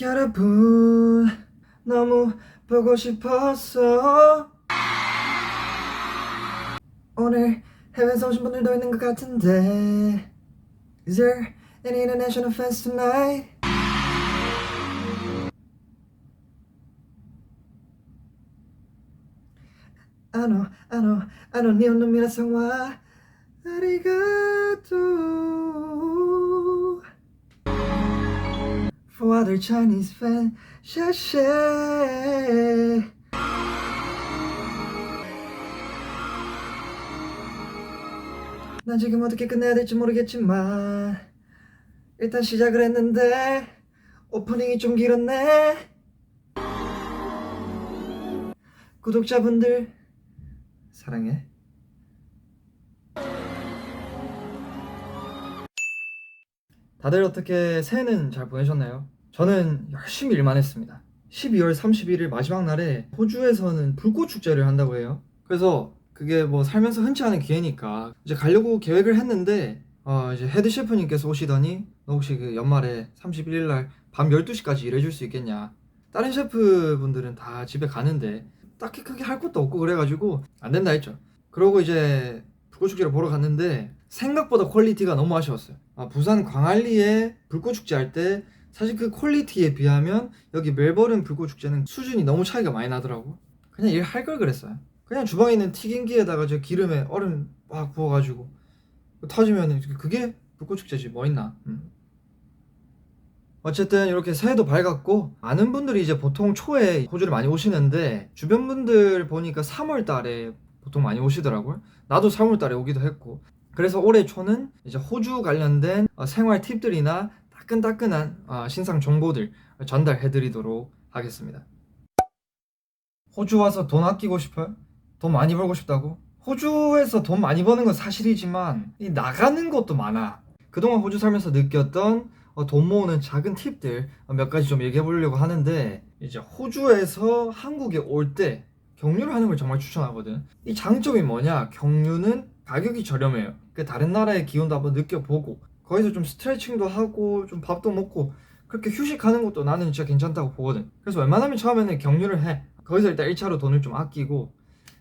여러분 너무 보고 싶었어 오늘 해외에서 오신 분들도 있는 것 같은데 Is there any international fans tonight? I know, I know, I know 네 없는 미라 성화 아리가또 For other Chinese fans, 谢谢난 지금 어떻게 끝내야 될지 모르겠지만 일단 시작을 했는데 오프닝이 좀 길었네. 구독자분들 사랑해 다들 어떻게 새해는 잘 보내셨나요? 저는 열심히 일만 했습니다. 12월 31일 마지막 날에 호주에서는 불꽃 축제를 한다고 해요. 그래서 그게 뭐 살면서 흔치 않은 기회니까 이제 가려고 계획을 했는데 어 이제 헤드 셰프님께서 오시더니 너 혹시 그 연말에 31일 날 밤 12시까지 일해줄 수 있겠냐? 다른 셰프분들은 다 집에 가는데 딱히 크게 할 것도 없고 그래가지고 안 된다 했죠. 그러고 이제 불꽃 축제를 보러 갔는데 생각보다 퀄리티가 너무 아쉬웠어요. 아, 부산 광안리에 불꽃축제 할 때 사실 그 퀄리티에 비하면 여기 멜버른 불꽃축제는 수준이 너무 차이가 많이 나더라고. 그냥 일 할 걸 그랬어요. 그냥 주방에 있는 튀김기에다가 저 기름에 얼음 막 부어가지고 터지면 그게 불꽃축제지 뭐 있나. 음. 어쨌든 이렇게 새해도 밝았고 많은 분들이 이제 보통 초에 호주를 많이 오시는데 주변 분들 보니까 3월 달에 보통 많이 오시더라고요. 나도 3월 달에 오기도 했고 그래서 올해 초는 이제 호주 관련된 어, 생활 팁들이나 따끈따끈한 어, 신상 정보들 전달해 드리도록 하겠습니다 호주 와서 돈 아끼고 싶어요? 돈 많이 벌고 싶다고? 호주에서 돈 많이 버는 건 사실이지만 이 나가는 것도 많아. 그동안 호주 살면서 느꼈던 어, 돈 모으는 작은 팁들 어, 몇 가지 좀 얘기해 보려고 하는데 이제 호주에서 한국에 올 때 경유를 하는 걸 정말 추천하거든. 이 장점이 뭐냐? 경유는 가격이 저렴해요. 그 다른 나라의 기온도 한번 느껴보고 거기서 좀 스트레칭도 하고 좀 밥도 먹고 그렇게 휴식하는 것도 나는 진짜 괜찮다고 보거든. 그래서 웬만하면 처음에는 경유를 해. 거기서 일단 1차로 돈을 좀 아끼고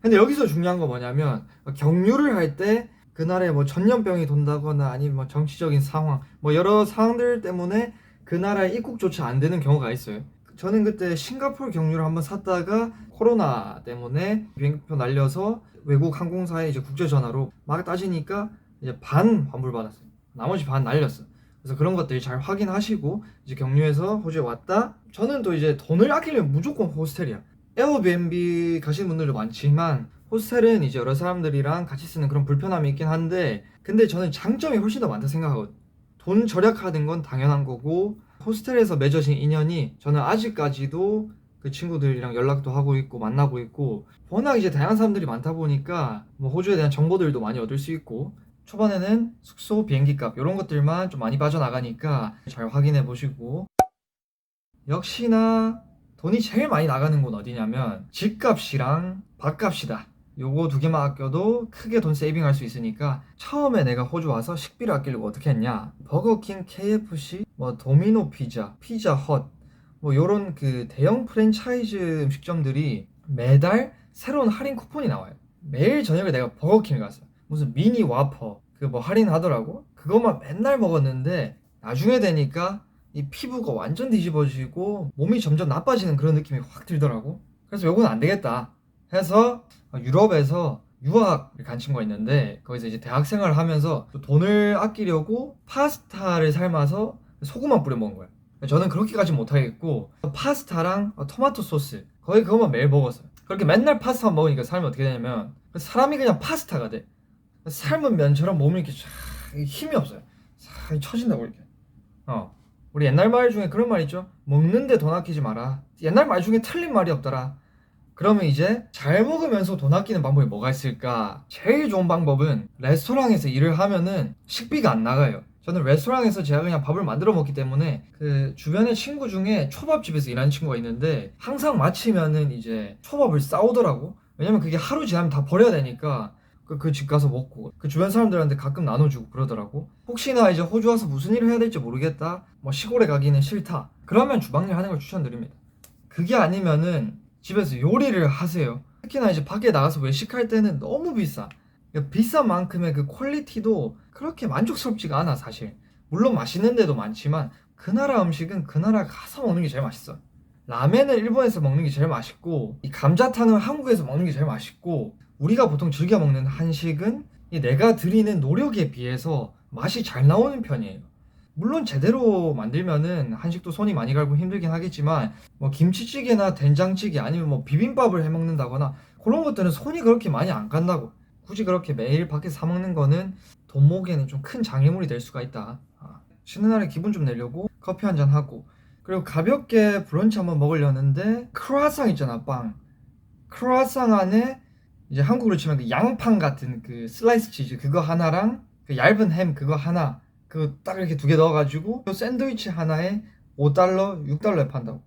근데 여기서 중요한 거 뭐냐면 경유를 할 때 그날에 뭐 전염병이 돈다거나 아니면 뭐 정치적인 상황 뭐 여러 상황들 때문에 그 나라에 입국조차 안 되는 경우가 있어요. 저는 그때 싱가포르 경유를 한번 샀다가 코로나 때문에 비행기표 날려서 외국 항공사에 이제 국제 전화로 막 따지니까 이제 반 환불 받았어요. 나머지 반 날렸어. 그래서 그런 것들 잘 확인하시고 이제 경유해서 호주에 왔다. 저는 또 이제 돈을 아끼려면 무조건 호스텔이야. 에어비앤비 가시는 분들도 많지만 호스텔은 이제 여러 사람들이랑 같이 쓰는 그런 불편함이 있긴 한데 근데 저는 장점이 훨씬 더 많다 생각하거든 돈 절약하는 건 당연한 거고 호스텔에서 맺어진 인연이 저는 아직까지도 그 친구들이랑 연락도 하고 있고 만나고 있고 워낙 이제 다양한 사람들이 많다 보니까 뭐 호주에 대한 정보들도 많이 얻을 수 있고 초반에는 숙소 비행기 값 이런 것들만 좀 많이 빠져나가니까 잘 확인해 보시고 역시나 돈이 제일 많이 나가는 곳 어디냐면 집값이랑 밥값이다. 요거 두 개만 아껴도 크게 돈 세이빙할 수 있으니까 처음에 내가 호주 와서 식비를 아끼려고 어떻게 했냐? 버거킹, KFC, 뭐 도미노 피자, 피자 헛, 뭐 요런 그 대형 프랜차이즈 음식점들이 매달 새로운 할인 쿠폰이 나와요. 매일 저녁에 내가 버거킹을 갔어 무슨 미니 와퍼 그 뭐 할인하더라고. 그것만 맨날 먹었는데 나중에 되니까 이 피부가 완전 뒤집어지고 몸이 점점 나빠지는 그런 느낌이 확 들더라고. 그래서 요건 안 되겠다 해서 유럽에서 유학을 간 친구가 있는데 거기서 이제 대학 생활을 하면서 또 돈을 아끼려고 파스타를 삶아서 소금만 뿌려 먹은 거야. 저는 그렇게까지 못하겠고 파스타랑 토마토 소스 거의 그것만 매일 먹었어요. 그렇게 맨날 파스타만 먹으니까 삶이 어떻게 되냐면 사람이 그냥 파스타가 돼. 삶은 면처럼 몸이 이렇게 쫙 힘이 없어요. 싹 처진다고 이렇게. 어. 우리 옛날 말 중에 그런 말 있죠? 먹는데 돈 아끼지 마라. 옛날 말 중에 틀린 말이 없더라. 그러면 이제 잘 먹으면서 돈 아끼는 방법이 뭐가 있을까? 제일 좋은 방법은 레스토랑에서 일을 하면은 식비가 안 나가요. 저는 레스토랑에서 제가 그냥 밥을 만들어 먹기 때문에 그 주변에 친구 중에 초밥집에서 일하는 친구가 있는데 항상 마치면은 이제 초밥을 싸우더라고. 왜냐면 그게 하루 지나면 다 버려야 되니까 그집 가서 먹고 그 주변 사람들한테 가끔 나눠주고 그러더라고 혹시나 이제 호주 와서 무슨 일을 해야 될지 모르겠다 뭐 시골에 가기는 싫다 그러면 주방일 하는 걸 추천드립니다. 그게 아니면은 집에서 요리를 하세요. 특히나 이제 밖에 나가서 외식할 때는 너무 비싸. 그러니까 비싼 만큼의 그 퀄리티도 그렇게 만족스럽지가 않아 사실. 물론 맛있는 데도 많지만 그 나라 음식은 그 나라 가서 먹는 게 제일 맛있어. 라멘은 일본에서 먹는 게 제일 맛있고 이 감자탕은 한국에서 먹는 게 제일 맛있고 우리가 보통 즐겨 먹는 한식은 이 내가 들이는 노력에 비해서 맛이 잘 나오는 편이에요. 물론 제대로 만들면은 한식도 손이 많이 갈고 힘들긴 하겠지만 뭐 김치찌개나 된장찌개 아니면 뭐 비빔밥을 해 먹는다거나 그런 것들은 손이 그렇게 많이 안 간다고 굳이 그렇게 매일 밖에서 사 먹는 거는 돈 모기에는 좀 큰 장애물이 될 수가 있다. 아, 쉬는 날에 기분 좀 내려고 커피 한 잔 하고. 그리고 가볍게 브런치 한번 먹으려는데 크루아상 있잖아 빵. 크루아상 안에 이제 한국으로 치면 그 양팡 같은 그 슬라이스 치즈 그거 하나랑 그 얇은 햄 그거 하나 그 딱 이렇게 두 개 넣어가지고 그 샌드위치 하나에 5달러, 6달러에 판다고.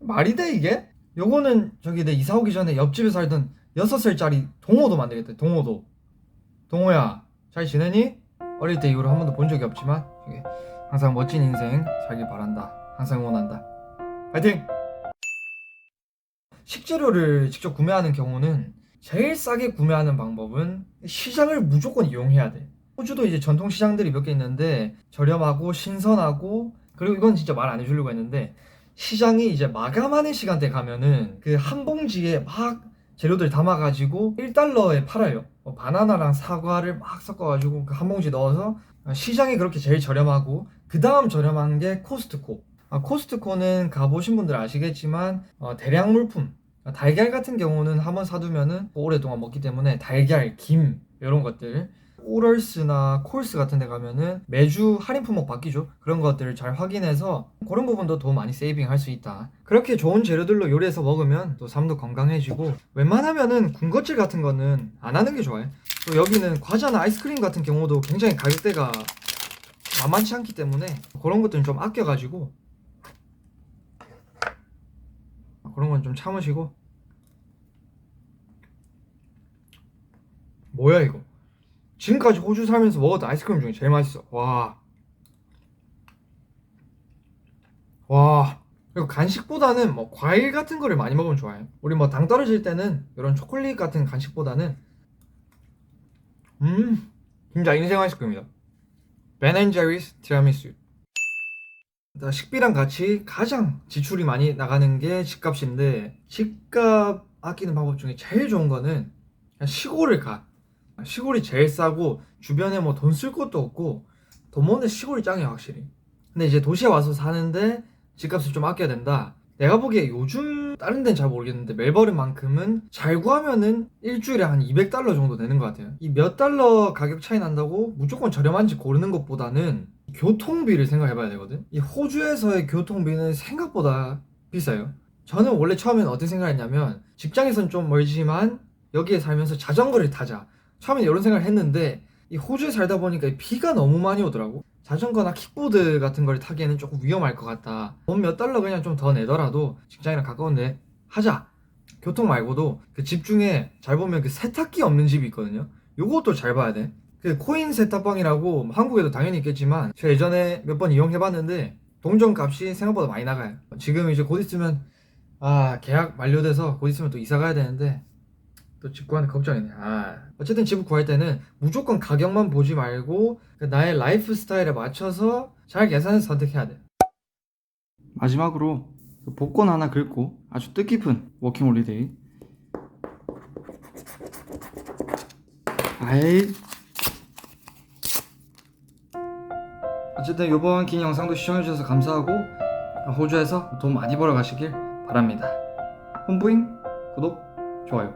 말이 돼 이게? 요거는 저기 내 이사 오기 전에 옆집에 살던 6살짜리 동호도 만들겠대 동호도. 동호야 잘 지내니? 어릴 때 이후로 한 번도 본 적이 없지만 항상 멋진 인생 살길 바란다. 항상 응원한다. 파이팅! 식재료를 직접 구매하는 경우는 제일 싸게 구매하는 방법은 시장을 무조건 이용해야 돼. 호주도 이제 전통 시장들이 몇 개 있는데 저렴하고 신선하고 그리고 이건 진짜 말 안 해주려고 했는데 시장이 이제 마감하는 시간대 가면은 그 한 봉지에 막 재료들 담아가지고 1달러에 팔아요. 뭐 바나나랑 사과를 막 섞어가지고 그 한 봉지 넣어서 시장이 그렇게 제일 저렴하고 그 다음 저렴한 게 코스트코. 아, 코스트코는 가보신 분들 아시겠지만 어, 대량 물품 달걀 같은 경우는 한번 사두면은 오랫동안 먹기 때문에 달걀, 김 이런 것들 오럴스나 콜스 같은 데 가면은 매주 할인 품목 바뀌죠. 그런 것들을 잘 확인해서 그런 부분도 더 많이 세이빙 할 수 있다. 그렇게 좋은 재료들로 요리해서 먹으면 또 삶도 건강해지고 웬만하면은 군것질 같은 거는 안 하는 게 좋아요. 또 여기는 과자나 아이스크림 같은 경우도 굉장히 가격대가 만만치 않기 때문에 그런 것들은 좀 아껴가지고 그런 건 좀 참으시고 뭐야 이거 지금까지 호주 살면서 먹었던 아이스크림 중에 제일 맛있어 와 와. 그리고 간식보다는 뭐 과일 같은 거를 많이 먹으면 좋아요. 우리 뭐 당 떨어질 때는 이런 초콜릿 같은 간식보다는 음 진짜 인생 아이스크림이다. 베앤제리스 티라미수. 식비랑 같이 가장 지출이 많이 나가는 게 집값인데 집값 아끼는 방법 중에 제일 좋은 거는 그냥 시골을 가. 시골이 제일 싸고 주변에 뭐 돈 쓸 것도 없고 돈 모는데 시골이 짱이야 확실히. 근데 이제 도시에 와서 사는데 집값을 좀 아껴야 된다. 내가 보기에 요즘 다른 데는 잘 모르겠는데 멜버른만큼은 잘 구하면은 일주일에 한 200달러 정도 되는 것 같아요. 이 몇 달러 가격 차이 난다고 무조건 저렴한 집 고르는 것보다는 교통비를 생각해 봐야 되거든. 이 호주에서의 교통비는 생각보다 비싸요. 저는 원래 처음엔 어떻게 생각했냐면 직장에선 좀 멀지만 여기에 살면서 자전거를 타자. 처음엔 이런 생각을 했는데 이 호주에 살다 보니까 이 비가 너무 많이 오더라고. 자전거나 킥보드 같은 걸 타기에는 조금 위험할 것 같다. 돈 몇 달러 그냥 좀 더 내더라도 직장이랑 가까운데 하자. 교통 말고도 그 집 중에 잘 보면 그 세탁기 없는 집이 있거든요. 요것도 잘 봐야 돼. 그 코인 세탁방이라고 한국에도 당연히 있겠지만 제가 예전에 몇 번 이용해봤는데 동전 값이 생각보다 많이 나가요. 지금 이제 곧 있으면 아 계약 만료돼서 곧 있으면 또 이사 가야 되는데 또 집 구하는 걱정이네. 아 어쨌든 집을 구할 때는 무조건 가격만 보지 말고 그 나의 라이프 스타일에 맞춰서 잘 계산해서 선택해야 돼. 마지막으로 그 복권 하나 긁고 아주 뜻깊은 워킹 홀리데이 아이 어쨌든 이번 긴 영상도 시청해주셔서 감사하고 호주에서 돈 많이 벌어 가시길 바랍니다. 홈부잉 구독 좋아요.